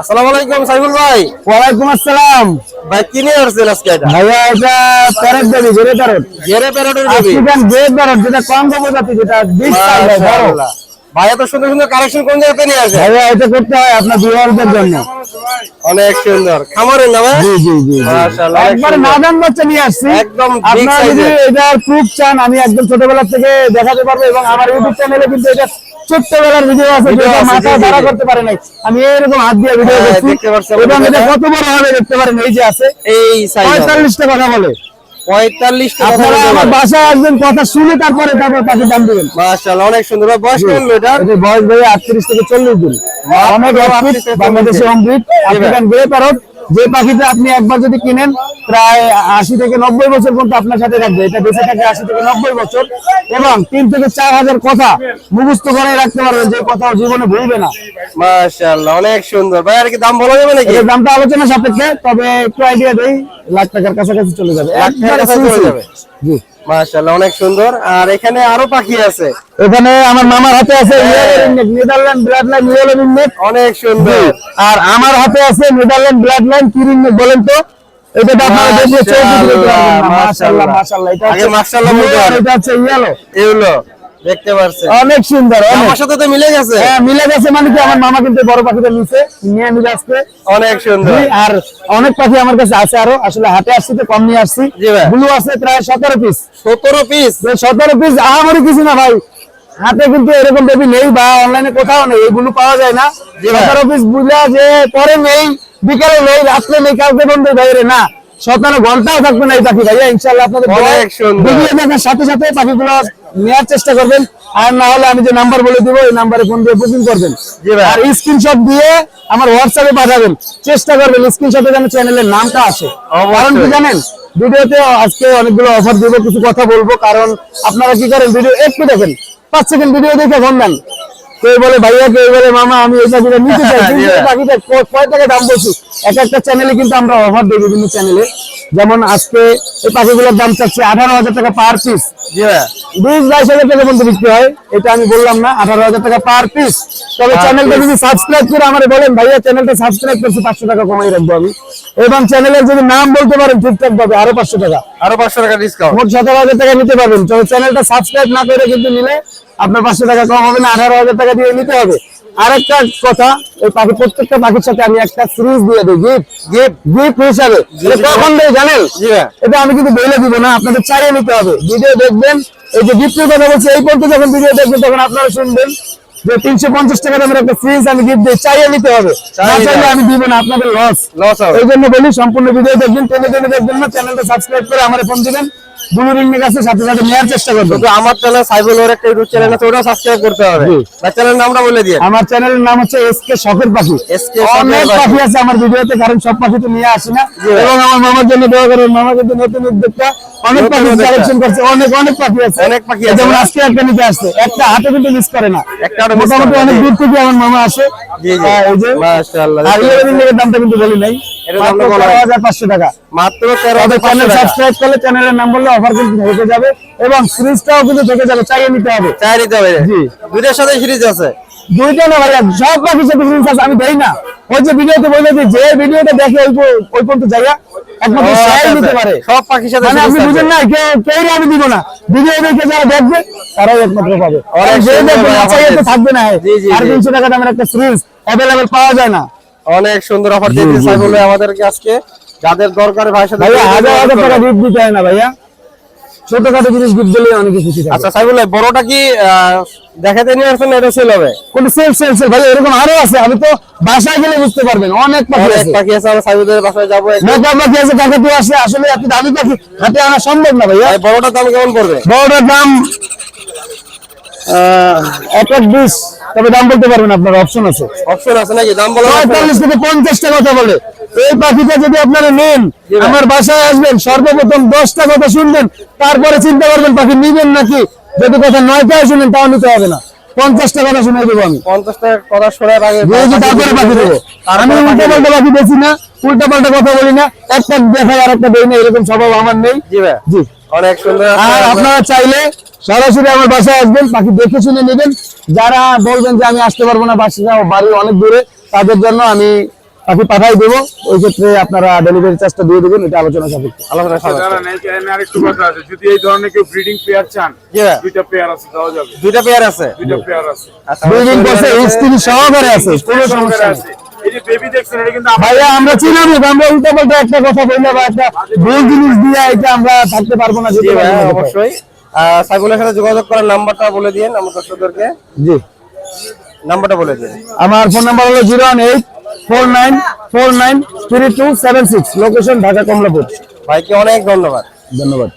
আসসালামু আলাইকুম সাইফুল ভাই। ওয়ালাইকুম আসসালাম। ভাই কি নিয়ে আসছেন আজকে এটা? ভাইয়া এটা প্যারেট দেবি ঘুরে প্যারেট ঘেরে প্যারোটের বেবি আফ্রিকান গ্রেট প্যারেট যেটা কম প্রজাতি যেটা বিগ সাইজ বড়। মাশাআল্লাহ। ভাই সুন্দর সুন্দর কালেকশন কোন জায়গাতে নিয়ে আসে? ভাইয়া এটা করতে হয় আপনার ভিউয়ারদের জন্য। অনেক সুন্দর। খামারের না জি জি জি জি। মাশাআল্লাহ, একবার নাদান বাচ্চা নিয়ে আসছি। একদম big আপনারা size যদি এটার প্রুফ চান আমি একদম ছোটবেলা থেকে দেখাতে পারব এবং আমার ইউটিউব চ্যানেলে কিন্তু এটা ছোট্টবেলার ভিডিও আছে যেটা মাথা ধরা করতে পারে নাই। আমি এরকম হাত দিয়ে ভিডিও হ্যাঁ, করছি এবং এটা। কত বড় হবে দেখতে পারেন এই যে আছে। এই সাইজ পঁয়তাল্লিশটা কথা বলে। 45 টাকা আপনারা আমার বাসায় আসবেন কথা শুনে তারপরে তারপর তাকে দাম দিবেন। অনেক সুন্দর। বয়স বয়স ভাই আটত্রিশ থেকে চল্লিশ দিন। অনেক মাত্র 38 অ্যাক্টিভ থেকে বাংলাদেশে অমৃত আফ্রিকান গ্রে প্যারট যে পাখিটা আপনি একবার যদি কিনেন প্রায় আশি থেকে নব্বই বছর পর্যন্ত আপনার সাথে থাকবে। এটা বেঁচে থাকে আশি থেকে নব্বই বছর। এবং তিন থেকে চার হাজার কথা মুখস্থ করে রাখতে পারবেন যে কথা জীবনে ভুলবে না। মাশাআল্লাহ অনেক সুন্দর। ভাই আর কি দাম বলা যাবে নাকি? দামটা আলোচনা সাপেক্ষে তবে একটু আইডিয়া দেই লাখ টাকার কাছাকাছি চলে যাবে। লাখ টাকার কাছাকাছি চলে যাবে। জি। মাশাআল্লাহ অনেক সুন্দর। আর এখানে আরও পাখি আছে। এখানে আমার মামার হাতে আছে নেদারল্যান্ড ব্লাড লাইন নেট অনেক সুন্দর। আর আমার হাতে আছে নেদারল্যান্ড ব্লাড লাইন কি রিংনেক বলেন তো? এটা আপনারা দেখলে চোখ মাশাআল্লাহ মাশাআল্লাহ। এটা আগে মাশাআল্লাহ বলতে। এটা হচ্ছে ইয়েলো এগুলো দেখতে পারছেন। অনেক সুন্দর আমার সাথে তো মিলে গেছে। হ্যাঁ মিলে গেছে মানে কি আমার মামা কিন্তু বড় পাখিটা নিয়ে মিলে আসছে। অনেক সুন্দর। আর অনেক পাখি আমার কাছে আছে আরও আসলে হাটে আসছি তো কম নিয়ে আসছি। ব্লু আছে প্রায় সতেরো পিস সতেরো পিস সতেরো পিস আমারই কিছু না ভাই। হাতে কিন্তু এরকম বেবি নেই বা অনলাইনে কোথাও নেই এগুলো পাওয়া যায় না। সতেরো পিস বুঝলা যে পরে নেই বিকালে নেই রাত্রে নেই কাউকে বন্ধু বাইরে না। সতেরো ঘন্টাও থাকবে না এই পাখি ভাইয়া ইনশাল্লাহ আপনাদের ভিডিও দেখার সাথে সাথে পাখিগুলো নেওয়ার চেষ্টা করবেন। আর না হলে আমি যে নাম্বার বলে দিব এই নাম্বারে ফোন দিয়ে বুকিং করবেন। আর স্ক্রিনশট দিয়ে আমার হোয়াটসঅ্যাপে পাঠাবেন। চেষ্টা করবেন স্ক্রিনশটে যেন চ্যানেলের নামটা আসে। কারণ কি জানেন ভিডিওতে আজকে অনেকগুলো অফার দিব কিছু কথা বলব। কারণ আপনারা কি করেন ভিডিও একটু দেখেন। পাঁচ সেকেন্ড ভিডিও দেখে ফোন দেন। কেউ বলে ভাইয়া কেউ বলে মামা আমি এই পাখিটা নিতে চাই। কিন্তু পাখিটা কয় টাকা দাম বলছি? এক একটা চ্যানেলে কিন্তু আমরা অফার দিই বিভিন্ন চ্যানেলে যেমন আজকে এই পাখিগুলোর দাম চাচ্ছে আঠারো হাজার টাকা পার পিস বিশ বাইশ হাজার টাকা পর্যন্ত বিক্রি হয়। এটা আমি বললাম না আঠারো হাজার টাকা পার পিস তবে চ্যানেলটা যদি সাবস্ক্রাইব করে আমার বলেন ভাইয়া চ্যানেলটা সাবস্ক্রাইব করছি পাঁচশো টাকা কমাই রাখব আমি। এবং চ্যানেলের যদি নাম বলতে পারেন ঠিকঠাক ভাবে আরও পাঁচশো টাকা। আরও পাঁচশো টাকা ডিসকাউন্ট মোট সতেরো হাজার টাকা নিতে পারবেন। তবে চ্যানেলটা সাবস্ক্রাইব না করে কিন্তু নিলে আপনার পাঁচশো টাকা কম হবে না আঠারো হাজার টাকা দিয়ে নিতে হবে। আরেকটা কথা এই পাখি প্রত্যেকটা পাখির সাথে আমি একটা সিরিজ দিয়ে দিই গিফট গিফট গিফট হিসাবে। কখন দেয় জানেন? এটা আমি কিন্তু বলে দিব না আপনাদের চালিয়ে নিতে হবে। ভিডিও দেখবেন এই যে গিফটের কথা বলছি এই পর্যন্ত যখন ভিডিও দেখবেন তখন আপনারা শুনবেন যে তিনশো পঞ্চাশ টাকা দামের একটা ফ্রিজ আমি গিফট দিই চাইয়ে নিতে হবে। না চাইলে আমি দিব না আপনাদের লস লস হবে। এই জন্য বলি সম্পূর্ণ ভিডিও দেখবেন টেনে টেনে দেখবেন না চ্যানেলটা সাবস্ক্রাইব করে আমার ফোন দিবেন। ব্লু কাছে সাথে সাথে নেওয়ার চেষ্টা করবেন তো আমার চ্যানেল সাইবুল ওর একটা ইউটিউব চ্যানেল আছে ওটাও সাবস্ক্রাইব করতে হবে। ভাই চ্যানেলের নামটা বলে দিয়ে আমার চ্যানেলের নাম হচ্ছে এসকে শখের পাখি। এসকে অনেক পাখি। আছে আমার ভিডিওতে কারণ সব পাখি তো নিয়ে আসি না। এবং আমার মামার জন্য দোয়া করেন মামা কিন্তু নতুন উদ্যোক্তা। অনেক পাখি। কালেকশন করছে অনেক অনেক পাখি আছে। অনেক পাখি আছে। যেমন আজকে একটা নিতে আসছে একটা হাতে কিন্তু মিস করে না। একটা মোটামুটি অনেক দূর থেকে আমার মামা আসে। জি, জি। হ্যাঁ, এই যে মাশাআল্লাহ, আর এর দামটা কিন্তু বলি নাই। মাত্র বলা চ্যানেল সাবস্ক্রাইব করলে চ্যানেলের নাম বললে অফার কিন্তু থেকে যাবে এবং সিরিজটাও কিন্তু থেকে যাবে চাইয়ে নিতে হবে। চাই নিতে হবে। জি। দুইটার সাথে সিরিজ আছে। দুইটা না ভাইয়া সব পাখির সাথে ফ্রি চার্জ আমি দেই না। ওই যে ভিডিওতে বলে যে যে ভিডিওটা দেখে ওই ওই পর্যন্ত জায়গা একমাত্র আচ্ছা, আচ্ছা। পারে। সব পাখির সাথে মানে আপনি বুঝেন না কেউ কেউ আমি দিব না। ভিডিও দেখে যারা দেখবে তারাই একমাত্র পাবে। আর যে দেখবে না চাইলে তো থাকবে না আর জি। তিনশো টাকা দামের একটা সিরিজ পাওয়া যায় না। অনেক সুন্দর অফার দিয়ে দিয়েছে সাইবুল আমাদেরকে আজকে। যাদের দরকার ভাই সাথে ভাইয়া হাজার হাজার টাকা দিতে হয় না ভাইয়া। ছোটখাটো জিনিস গিফট দিলে অনেক খুশি থাকে আচ্ছা সাইবুল ভাই বড়টা কি দেখাতে নিয়ে আসছেন এটা সেল হবে? কোন সেল সেল সেল ভাই এরকম আরও আছে আমি তো বাসায় গেলে বুঝতে পারবেন অনেক পাখি আছে। পাখি আছে আমরা সাইবুলের বাসায় যাব। মেকআপ পাখি আছে কাকাতুয়া আছে আসলে এত দামি পাখি হাতে আনা সম্ভব না ভাইয়া। ভাই, বড়টার দাম কেমন পড়বে? বড়টার দাম এক লাখ বিশ। তবে দাম বলতে পারবেন আপনার অপশন আছে। অপশন আছে নাকি? দাম বলা পঁয়তাল্লিশ থেকে পঞ্চাশটা কথা বলে। এই পাখিটা যদি আপনারা নেন আমার বাসায় আসবেন সর্বপ্রথম দশটা কথা শুনবেন তারপরে চিন্তা করবেন পাখি নিবেন নাকি? যদি কথা নয়টায় শুনেন তাও নিতে হবে না। পঞ্চাশটা কথা শুনে দেবো আমি। পঞ্চাশ টাকা কথা শোনার আগে তারপরে পাখি দেবো। আমি উল্টা পাল্টা পাখি বেশি না উল্টা পাল্টা কথা বলি না। একটা দেখাই আর একটা দেই না এরকম স্বভাব আমার নেই। জি ভাই। জি। অনেক সুন্দর আর আপনারা চাইলে সরাসরি আমার বাসায় আসবেন পাখি দেখে শুনে নেবেন। যারা বলবেন যে আমি আসতে পারব না বাসা বাড়ি অনেক দূরে তাদের জন্য আমি পাখি পাঠাই দেবো। ওই ক্ষেত্রে আপনারা ডেলিভারি চার্জটা দিয়ে দেবেন এটা আলোচনা সাপেক্ষে। আলোচনা সাপেক্ষে। আরেকটু কথা আছে। যদি এই ধরনের কেউ ব্রিডিং পেয়ার চান দুইটা পেয়ার আছে দেওয়া যাবে। দুইটা পেয়ার আছে? দুইটা পেয়ার আছে। আচ্ছা, পরে শরীরে স্ত্রী সহকারে আছে কোনো সমস্যা আছে। আমার ভাইয়া আমরা চিনাবো আমরা উল্টা পাল্টা একটা কথা বললে বা একটা ভুল জিনিস দিয়ে এটা আমরা থাকতে পারব না। অবশ্যই। সাইফুলের সাথে যোগাযোগ করার নাম্বারটা বলে দিন আমার দর্শকদেরকে। জি। নাম্বারটা বলে দিন আমার ফোন নাম্বার হলো zero one eight four nine four nine three two seven six. Location Dhaka Kamalapur. ভাইকে অনেক ধন্যবাদ। ধন্যবাদ।